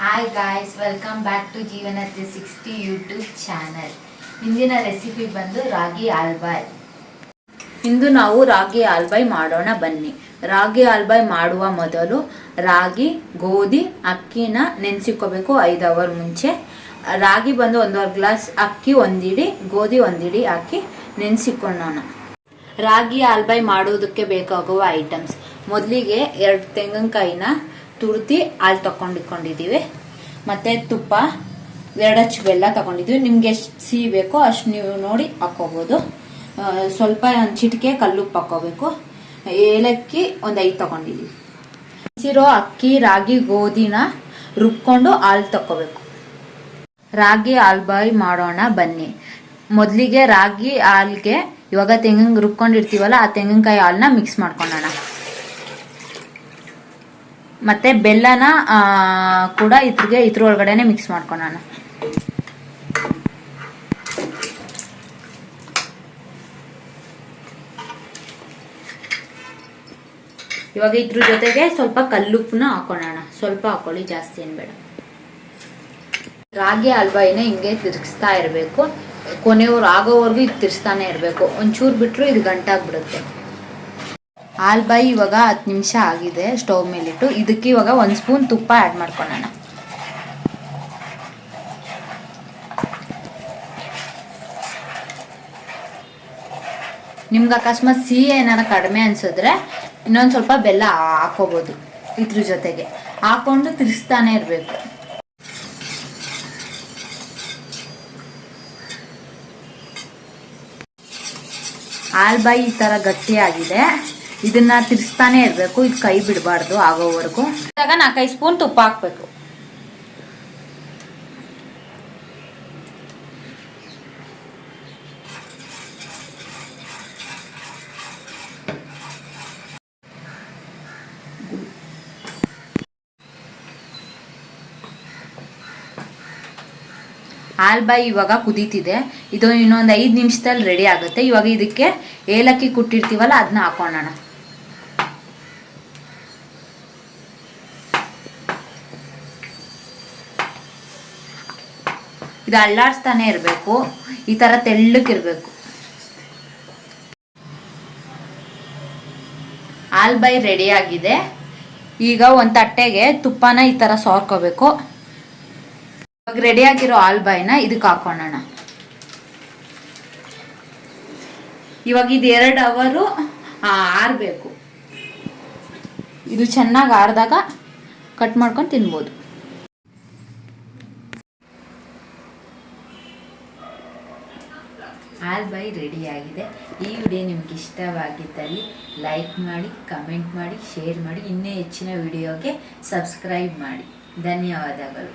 Hi guys welcome back to Jeevana three sixty YouTube channel ಇಂದಿನ recipe ಬಂದು ರಾಗಿ ಆಲ್ಬಾಯ್ ಇಂದು ನಾವು ರಾಗಿ ಆಲ್ಬಾಯ್ ಮಾಡೋಣ ಬನ್ನಿ. ರಾಗಿ ಆಲ್ಬಾಯ್ ಮಾಡುವ ಮೊದಲು ರಾಗಿ, ಗೋಧಿ, ಅಕ್ಕಿನ ನೆನೆಸಿಕೋಬೇಕು ಐದು ಅವರ್ ಮುಂಚೆ. ರಾಗಿ ಬಂದು ಒಂದೂವರೆ ಗ್ಲಾಸ್ ಅಕ್ಕಿ ಒಂದಿಡಿ, ಗೋಧಿ ಒಂದಿಡಿ ಹಾಕಿ ನೆನೆಸಿಕೊಳ್ಳೋಣ. ರಾಗಿ ಆಲ್ಬಾಯ್ ಮಾಡೋದಕ್ಕೆ ಬೇಕಾಗುವ ಐಟಮ್ಸ್ ಮೊದಲಿಗೆ ಎರಡು ತೆಂಗಿನಕಾಯಿನ ತುರ್ದಿ ಹಾಲು ತಗೊಂಡಿಕೊಂಡಿದ್ದೀವಿ ಮತ್ತು ತುಪ್ಪ, ಎರಡು ಹಚ್ಚು ಬೆಲ್ಲ ತಗೊಂಡಿದ್ದೀವಿ ನಿಮ್ಗೆ ಎಷ್ಟು ಸಿಹಿ ಬೇಕೋ ಅಷ್ಟು ನೀವು ನೋಡಿ ಹಾಕೋಬೋದು ಸ್ವಲ್ಪ ಒಂದು ಚಿಟಿಕೆ ಕಲ್ಲುಪ್ಪು ಹಾಕೋಬೇಕು ಏಲಕ್ಕಿ ಒಂದು ಐದು ತಗೊಂಡಿದ್ದೀವಿ ಹಸಿರೋ ಅಕ್ಕಿ, ರಾಗಿ, ಗೋಧಿನ ರುಬ್ಕೊಂಡು ಹಾಲು ತಗೋಬೇಕು ರಾಗಿ ಹಾಲು ಬಾಯಿ ಮಾಡೋಣ ಬನ್ನಿ. ಮೊದಲಿಗೆ ರಾಗಿ ಹಾಲ್ಗೆ ಇವಾಗ ತೆಂಗಿನ ರುಬ್ಕೊಂಡಿರ್ತೀವಲ್ಲ, ಆ ತೆಂಗಿನಕಾಯಿ ಹಾಲನ್ನ ಮಿಕ್ಸ್ ಮಾಡ್ಕೊಳ್ಳೋಣ ಮತ್ತೆ ಬೆಲ್ಲನ ಕೂಡ ಇದ್ರಿಗೆ ಇದ್ರ ಒಳಗಡೆನೆ ಮಿಕ್ಸ್ ಮಾಡ್ಕೊಳ್ಳೋಣ ಇವಾಗ ಇದ್ರ ಜೊತೆಗೆ ಸ್ವಲ್ಪ ಕಲ್ಲುಪ್ಪನ್ನ ಹಾಕೊಳ್ಳೋಣ ಸ್ವಲ್ಪ ಹಾಕೊಳ್ಳಿ, ಜಾಸ್ತಿ ಏನ್ ಬೇಡ. ರಾಗಿ ಹಲ್ವಾಯಿನ ಹಿಂಗೆ ತಿರ್ಗಿಸ್ತಾ ಇರಬೇಕು. ಕೊನೆಯವ್ರು ಆಗೋವರೆಗೂ ಇದು ತಿರ್ಸ್ತಾನೆ ಇರಬೇಕು. ಒಂಚೂರು ಬಿಟ್ಟರು ಇದು ಗಂಟಾಗ್ಬಿಡುತ್ತೆ. ಆಲ್ಬಾಯಿ ಇವಾಗ ಹತ್ತು ನಿಮಿಷ ಆಗಿದೆ ಸ್ಟವ್ ಮೇಲಿಟ್ಟು. ಇದಕ್ಕೆ ಇವಾಗ ಒಂದು ಸ್ಪೂನ್ ತುಪ್ಪ ಆ್ಯಡ್ ಮಾಡ್ಕೊಳ್ಳೋಣ. ನಿಮ್ಗೆ ಅಕಸ್ಮಾತ್ ಸಿಹಿ ಏನಾರ ಕಡಿಮೆ ಅನ್ಸಿದ್ರೆ ಇನ್ನೊಂದು ಸ್ವಲ್ಪ ಬೆಲ್ಲ ಹಾಕೋಬೋದು ಇದ್ರ ಜೊತೆಗೆ. ಹಾಕೊಂಡು ತಿರ್ಸ್ತಾನೆ ಇರಬೇಕು. ಆಲ್ಬಾಯಿ ಈ ತರ ಗಟ್ಟಿಯಾಗಿದೆ ಇದನ್ನ ತಿರ್ಸ್ತಾನೆ ಇರಬೇಕು. ಇದು ಕೈ ಬಿಡಬಾರ್ದು ಆಗೋವರೆಗೂ. ಇವಾಗ ನಾಲ್ಕೈದು ಸ್ಪೂನ್ ತುಪ್ಪ ಹಾಕ್ಬೇಕು. ಆಲ್ಬಾಯಿ ಇವಾಗ ಕುದೀತಿದೆ. ಇದು ಇನ್ನೊಂದು ಐದು ನಿಮಿಷದಲ್ಲಿ ರೆಡಿ ಆಗುತ್ತೆ. ಇವಾಗ ಇದಕ್ಕೆ ಏಲಕ್ಕಿ ಕುಟ್ಟಿರ್ತೀವಲ್ಲ ಅದನ್ನ ಹಾಕೊಳ್ಳೋಣ ಇದು ಅಳ್ಳಾಡ್ಸ್ತಾನೆ ಇರಬೇಕು. ಈ ಥರ ತೆಳ್ಳಕ್ಕಿರ್ಬೇಕು ಬೈ ರೆಡಿ ಆಗಿದೆ. ಈಗ ಒಂದು ತಟ್ಟೆಗೆ ತುಪ್ಪನ ಈ ಥರ ಸೋರ್ಕೋಬೇಕು. ಇವಾಗ ರೆಡಿ ಆಗಿರೋ ಆಲ್ಬಾಯ್ನ ಇದಕ್ಕೆ ಹಾಕೋಣ ಇವಾಗ ಇದು ಎರಡು ಅವರು ಆರಬೇಕು. ಇದು ಚೆನ್ನಾಗಿ ಆರಿದಾಗ ಕಟ್ ಮಾಡ್ಕೊಂಡು ತಿನ್ಬೋದು. ಆಲ್ಬೈ ರೆಡಿ ಆಗಿದೆ. ಈ ವಿಡಿಯೋ ನಿಮ್ಗೆ ಇಷ್ಟವಾಗಿದ್ದಲ್ಲಿ ಲೈಕ್ ಮಾಡಿ ಕಮೆಂಟ್ ಮಾಡಿ ಶೇರ್ ಮಾಡಿ, ಇನ್ನೂ ಹೆಚ್ಚಿನ ವಿಡಿಯೋಗೆ ಸಬ್ಸ್ಕ್ರೈಬ್ ಮಾಡಿ. ಧನ್ಯವಾದಗಳು.